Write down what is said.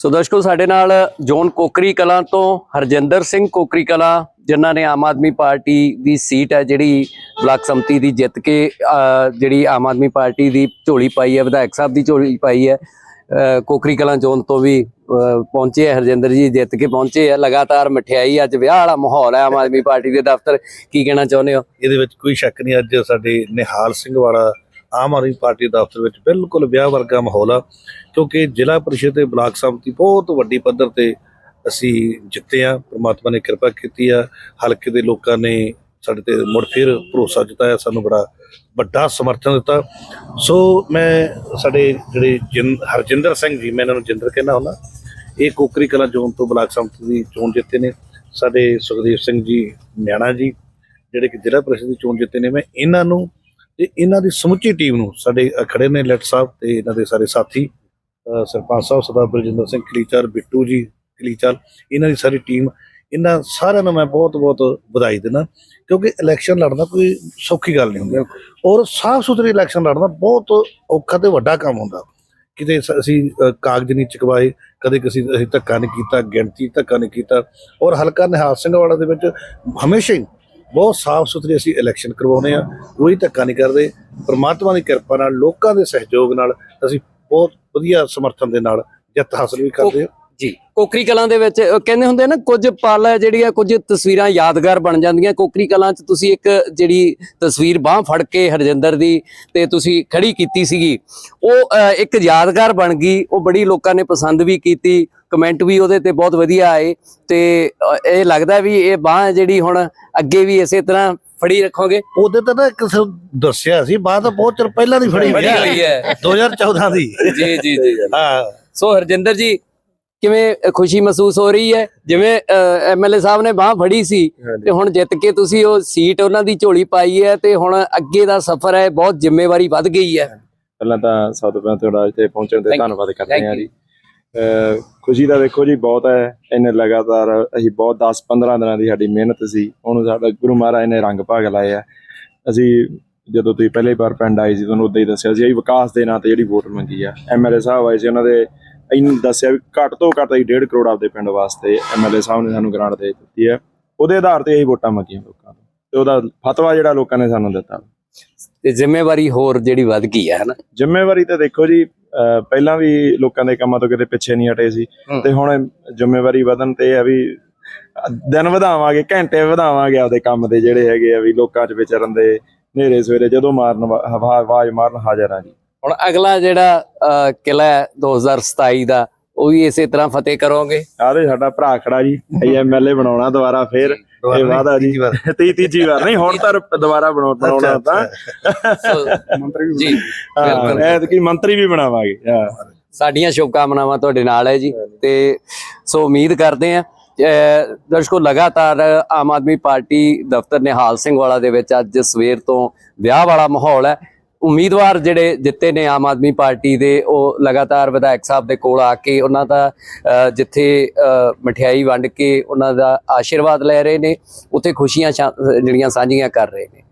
ਸੋ ਦਰਸ਼ਕੋ, ਸਾਡੇ ਨਾਲ ਜੋਨ ਕੋਕਰੀ ਕਲਾਂ ਤੋਂ ਹਰਜਿੰਦਰ ਸਿੰਘ ਕੋਕਰੀ ਕਲਾਂ, ਜਿਨ੍ਹਾਂ ਨੇ ਆਮ ਆਦਮੀ ਪਾਰਟੀ ਦੀ ਸੀਟ ਹੈ, ਜਿਹੜੀ ਬਲਾਕ ਸੰਮਤੀ ਦੀ ਜਿੱਤ ਕੇ ਜਿਹੜੀ ਆਮ ਆਦਮੀ ਪਾਰਟੀ ਦੀ ਝੋਲੀ ਪਾਈ ਹੈ, ਵਿਧਾਇਕ ਸਾਹਿਬ ਦੀ ਝੋਲੀ ਪਾਈ ਹੈ ਕੋਕਰੀ ਕਲਾਂ ਜੋਨ ਤੋਂ ਵੀ ਪਹੁੰਚੇ ਹੈ, ਹਰਜਿੰਦਰ ਜੀ, ਜਿੱਤ ਕੇ ਪਹੁੰਚੇ ਹੈ, ਲਗਾਤਾਰ ਮਠਿਆਈ ਅੱਜ ਵਿਆਹ ਵਾਲਾ ਮਾਹੌਲ ਹੈ ਆਮ ਆਦਮੀ ਪਾਰਟੀ ਦੇ ਦਫ਼ਤਰ, ਕੀ ਕਹਿਣਾ ਚਾਹੁੰਦੇ ਹੋ? ਇਹਦੇ ਵਿੱਚ ਕੋਈ ਸ਼ੱਕ ਨਹੀਂ, ਅੱਜ ਸਾਡੇ ਨਿਹਾਲ ਸਿੰਘ ਵਾਲਾ ਆਮ ਆਦਮੀ ਪਾਰਟੀ ਦਫ਼ਤਰ ਵਿੱਚ ਬਿਲਕੁਲ ਵਿਆਹ ਵਰਗਾ ਮਾਹੌਲ ਆ, ਕਿਉਂਕਿ ਜ਼ਿਲ੍ਹਾ ਪਰਿਸ਼ਦ ਤੇ ਬਲਾਕ ਸੰਮਤੀ ਬਹੁਤ ਵੱਡੀ ਪੱਧਰ ਤੇ ਅਸੀਂ ਜਿੱਤੇ ਆ, ਪ੍ਰਮਾਤਮਾ ਨੇ ਕਿਰਪਾ ਕੀਤੀ ਆ, ਹਲਕੇ ਦੇ ਲੋਕਾਂ ਨੇ ਸਾਡੇ ਤੇ ਮੁੜ ਫਿਰ ਭਰੋਸਾ ਜਤਾਇਆ, ਸਾਨੂੰ ਬੜਾ ਵੱਡਾ ਸਮਰਥਨ ਦਿੱਤਾ। ਸੋ ਮੈਂ ਸਾਡੇ ਜਿਹੜੇ ਜਿੰਦ- ਹਰਜਿੰਦਰ ਸਿੰਘ ਜੀ, ਮੈਂ ਇਹਨਾਂ ਨੂੰ ਜਿੰਦਰ ਕਹਿੰਦਾ ਹੁੰਦਾ, ਇਹ ਕੋਕਰੀ ਕਲਾ ਜ਼ੋਨ ਤੋਂ ਬਲਾਕ ਸੰਮਤੀ ਦੀ ਚੋਣ ਜਿੱਤੇ ਨੇ। ਸਾਡੇ ਸੁਖਦੇਵ ਸਿੰਘ ਜੀ, ਨਿਆਣਾ ਜੀ, ਜਿਹੜੇ ਕਿ ਜ਼ਿਲ੍ਹਾ ਪ੍ਰੀਸ਼ਦ ਦੀ ਚੋਣ ਜਿੱਤੇ ਨੇ, ਮੈਂ ਇਹਨਾਂ ਨੂੰ ਤੇ ਇਹਨਾਂ ਦੀ ਸਮੁੱਚੀ ਟੀਮ ਨੂੰ ਸਾਡੇ ਖੜੇ ਨੇ ਲੈਟ ਸਾਹਿਬ ਤੇ ਇਹਨਾਂ ਦੇ ਸਾਰੇ ਸਾਥੀ ਸਰਪੰਚ ਸਾਹਿਬ ਸਰਦਾਰ ਬਲਜਿੰਦਰ ਸਿੰਘ ਕਲੀਚਰ ਬਿੱਟੂ ਜੀ ਕਲੀਚਰ ਇਹਨਾਂ ਦੀ ਸਾਰੀ ਟੀਮ ਇਹਨਾਂ ਸਾਰਿਆਂ ਨੂੰ ਮੈਂ ਬਹੁਤ ਬਹੁਤ ਵਧਾਈ ਦਿੰਦਾ ਕਿਉਂਕਿ ਇਲੈਕਸ਼ਨ ਲੜਨਾ ਕੋਈ ਸੌਖੀ ਗੱਲ ਨਹੀਂ ਹੁੰਦੀ। ਔਰ ਸਾਫ਼ ਸੁਥਰੀ ਇਲੈਕਸ਼ਨ ਲੜਨਾ ਬਹੁਤ ਔਖਾ ਤੇ ਵੱਡਾ ਕੰਮ ਹੁੰਦਾ। ਕਿਤੇ ਅਸੀਂ ਕਾਗਜ਼ ਨਹੀਂ ਚੁਕਵਾਏ ਕਦੇ ਕਿਸੇ ਅਸੀਂ ਧੱਕਾ ਨਹੀਂ ਕੀਤਾ ਗਿਣਤੀ ਧੱਕਾ ਨਹੀਂ ਕੀਤਾ। ਔਰ ਹਲਕਾ ਨਿਹਾਲ ਸਿੰਘ ਵਾਲਾ ਦੇ ਵਿੱਚ ਹਮੇਸ਼ਾ ਹੀ ਬਹੁਤ ਸਾਫ਼ ਸੁਥਰੀ ਅਸੀਂ ਇਲੈਕਸ਼ਨ ਕਰਵਾਉਨੇ ਆ ਕੋਈ ਧੱਕਾ ਨਹੀਂ ਕਰਦੇ। ਪਰਮਾਤਮਾ ਦੀ ਕਿਰਪਾ ਨਾਲ, ਲੋਕਾਂ ਦੇ ਸਹਿਯੋਗ ਨਾਲ ਅਸੀਂ ਬਹੁਤ ਵਧੀਆ ਸਮਰਥਨ ਦੇ ਨਾਲ ਜਿੱਤ ਹਾਸਲ ਵੀ ਕਰਦੇ ਹਾਂ। ਜੀ। ਕੋਕਰੀ ਕਲਾਂ ਦੇ ਵਿੱਚ ਕਹਿੰਦੇ ਹੁੰਦੇ ਆ ਨਾ, ਕੁਝ ਪਲ ਜਿਹੜੀਆਂ ਜਿਹੜੀ ਕੁਝ ਤਸਵੀਰਾਂ ਯਾਦਗਾਰ ਬਣ ਜਾਂਦੀਆਂ। ਕੋਕਰੀ ਕਲਾਂ 'ਚ ਤੁਸੀਂ ਇੱਕ ਜਿਹੜੀ ਤਸਵੀਰ ਬਾਹ ਫੜ ਕੇ ਹਰਜਿੰਦਰ ਦੀ ਤੇ ਤੁਸੀਂ ਖੜੀ ਕੀਤੀ ਸੀਗੀ। ਉਹ ਇੱਕ ਯਾਦਗਾਰ ਬਣ ਗਈ। ਉਹ ਬੜੀ ਲੋਕਾਂ ਨੇ ਪਸੰਦ ਵੀ ਕੀਤੀ। ਕਮੈਂਟ ਵੀ ਉਹਦੇ ਤੇ ਬਹੁਤ ਵਧੀਆ ਆਏ ਤੇ ਇਹ ਲੱਗਦਾ ਵੀ ਇਹ ਬਾਹ ਜਿਹੜੀ ਹੁਣ ਅੱਗੇ ਵੀ ਇਸੇ ਤਰ੍ਹਾਂ ਫੜੀ ਰੱਖੋਗੇ। ਉਹਦੇ ਤਾਂ ਨਾ ਕਿਸੇ ਦੱਸਿਆ ਸੀ ਬਾਅਦ ਤਾਂ ਬਹੁਤ ਚਿਰ ਪਹਿਲਾਂ ਦੀ ਫੜੀ ਹੋਈ ਹੈ। ਹੈ। 2014 ਦੀ। ਜੀ ਜੀ ਜੀ ਹਾਂ। ਸੋ ਹਰਜਿੰਦਰ ਜੀ ਕਿਵੇਂ ਖੁਸ਼ੀ ਮਹਿਸੂਸ ਹੋ ਰਹੀ ਹੈ? ਜਿਵੇਂ ਐਮਐਲਏ ਸਾਹਿਬ ਨੇ ਬਾਹ ਫੜੀ ਸੀ ਤੇ ਹੁਣ ਜਿੱਤ ਕੇ ਤੁਸੀਂ ਉਹ ਸੀਟ ਉਹਨਾਂ ਦੀ ਝੋਲੀ ਪਾਈ ਹੈ ਤੇ ਹੁਣ ਅੱਗੇ ਦਾ ਸਫ਼ਰ ਹੈ ਬਹੁਤ ਜ਼ਿੰਮੇਵਾਰੀ ਵੱਧ ਗਈ ਹੈ। ਪਹਿਲਾਂ ਤਾਂ ਸਭ ਤੋਂ ਪਹਿਲਾਂ ਤੁਹਾਡਾ ਇੱਥੇ ਪਹੁੰਚਣ ਤੇ. ਧੰਨਵਾਦ ਕਰਦੇ ਹਾਂ. ਜੀ। ਖੁਸ਼ੀ ਦਾ ਦੇਖੋ ਜੀ ਬਹੁਤ ਹੈ। ਇਹਨੇ ਲਗਾਤਾਰ ਅਸੀਂ ਬਹੁਤ 10 15 ਦਿਨਾਂ ਦੀ ਸਾਡੀ ਮਿਹਨਤ ਸੀ। ਉਹਨੂੰ ਸਾਡਾ ਗੁਰੂ ਮਹਾਰਾਜ ਨੇ ਰੰਗ ਭਾਗ ਲਾਏ ਆ ਅਸੀਂ ਜਦੋਂ ਤੁਸੀਂ ਪਹਿਲੀ ਵਾਰ ਪਿੰਡ ਆਏ ਸੀ ਤੁਹਾਨੂੰ ਉਦਾਂ ਹੀ ਦੱਸਿਆ ਸੀ ਅਸੀਂ ਵਿਕਾਸ ਦੇ ਨਾਂ ਤੇ ਜਿਹੜੀ ਵੋਟ ਮੰਗੀ ਆ। ਐਮਐਲਏ ਸਾਹਿਬ ਆਏ ਸੀ ਉਹਨਾਂ ਦੇ ਇਹਨੂੰ ਦੱਸਿਆ ਵੀ ਘੱਟ ਤੋਂ ਘੱਟ ਅਸੀਂ 1.5 ਕਰੋੜ ਆਪਦੇ ਪਿੰਡ ਵਾਸਤੇ ਐਮਐਲਏ ਸਾਹਿਬ ਨੇ ਸਾਨੂੰ ਗ੍ਰਾਂਟ ਦੇ ਦਿੱਤੀ ਹੈ। ਉਹਦੇ ਆਧਾਰ ਤੇ ਅਸੀਂ ਵੋਟਾਂ ਮੰਗੀਆਂ ਲੋਕਾਂ ਤੋਂ। ਤੇ ਉਹਦਾ ਫਤਵਾ ਜਿਹੜਾ ਲੋਕਾਂ ਨੇ ਸਾਨੂੰ ਦਿੱਤਾ। ਤੇ ਜ਼ਿੰਮੇਵਾਰੀ ਹੋਰ ਜਿਹੜੀ ਵੱਧ ਗਈ ਹੈ ਹਨਾ? ਜ਼ਿੰਮੇਵਾਰੀ ਤਾਂ ਦੇਖੋ ਜੀ ਪਹਿਲਾਂ ਵੀ ਲੋਕਾਂ ਦੇ ਕੰਮਾਂ ਤੋਂ ਕਿਤੇ ਪਿੱਛੇ ਨਹੀਂ ਹਟੇ ਸੀ। ਤੇ ਹੁਣ ਜ਼ਿੰਮੇਵਾਰੀ ਵਧਣ ਤੇ ਇਹ ਆ ਵੀ ਦਿਨ ਵਧਾਵਾਂਗੇ ਘੰਟੇ ਵਧਾਵਾਂਗੇ ਆਪਦੇ ਕੰਮ ਦੇ ਜਿਹੜੇ ਹੈਗੇ ਆ ਵੀ ਲੋਕਾਂ 'ਚ ਵਿਚਰਨ ਦੇ ਨੇਰੇ ਸਵੇਰੇ ਜਦੋਂ ਮਾਰਨ ਆਵਾਜ਼ ਮਾਰਨ ਹਾਜ਼ਰ ਆ ਜੀ ਹੁਣ ਅਗਲਾ ਜਿਹੜਾ ਕਿਲਾ ਹੈ 2027 ਦਾ ਉਹ ਵੀ ਇਸੇ ਤਰ੍ਹਾਂ ਫਤਿਹ ਕਰੋਗੇ। ਆਦੇ ਸਾਡਾ ਭਰਾ ਖੜਾ ਜੀ ਐਮਐਲਏ ਬਣਾਉਣਾ ਦੁਬਾਰਾ ਫੇਰ। ਇਹ ਵਾਦਾ ਜੀ। ਤੀ ਤੀਜੀ ਵਾਰ ਨਹੀਂ ਹੁਣ ਤਾਂ ਦੁਬਾਰਾ ਬਣਾਉ- ਬਣਾਉਣਾ ਤਾਂ। ਸੋ ਜੀ ਬਿਲਕੁਲ। ਐਤਕੀ ਮੰਤਰੀ ਵੀ ਬਣਾਵਾਂਗੇ ਹਾਂ। ਸਾਡੀਆਂ ਸ਼ੁਭਕਾਮਨਾਵਾਂ ਤੁਹਾਡੇ ਨਾਲ ਹੈ ਜੀ ਤੇ ਸੋ ਉਮੀਦ ਕਰਦੇ ਆ ਦਰਸ਼ਕੋ ਲਗਾਤਾਰ ਆਮ ਆਦਮੀ ਪਾਰਟੀ ਦਫ਼ਤਰ ਨਿਹਾਲ ਸਿੰਘ ਵਾਲਾ ਦੇ ਵਿੱਚ ਅੱਜ ਸਵੇਰ ਤੋਂ ਵਿਆਹ ਵਾਲਾ ਮਾਹੌਲ ਹੈ। ਉਮੀਦਵਾਰ ਜਿਹੜੇ ਜਿੱਤੇ ਨੇ ਆਮ ਆਦਮੀ ਪਾਰਟੀ ਦੇ ਉਹ ਲਗਾਤਾਰ ਵਿਧਾਇਕ ਸਾਹਿਬ ਦੇ ਕੋਲ ਆ ਕੇ ਉਹਨਾਂ ਦਾ ਜਿੱਥੇ ਅ, ਮਠਿਆਈ ਵੰਡ ਕੇ ਉਹਨਾਂ ਦਾ ਆਸ਼ੀਰਵਾਦ ਲੈ ਰਹੇ ਨੇ ਉੱਥੇ ਖੁਸ਼ੀਆਂ ਸ਼ਾ- ਜਿਹੜੀਆਂ ਸਾਂਝੀਆਂ ਕਰ ਰਹੇ ਨੇ।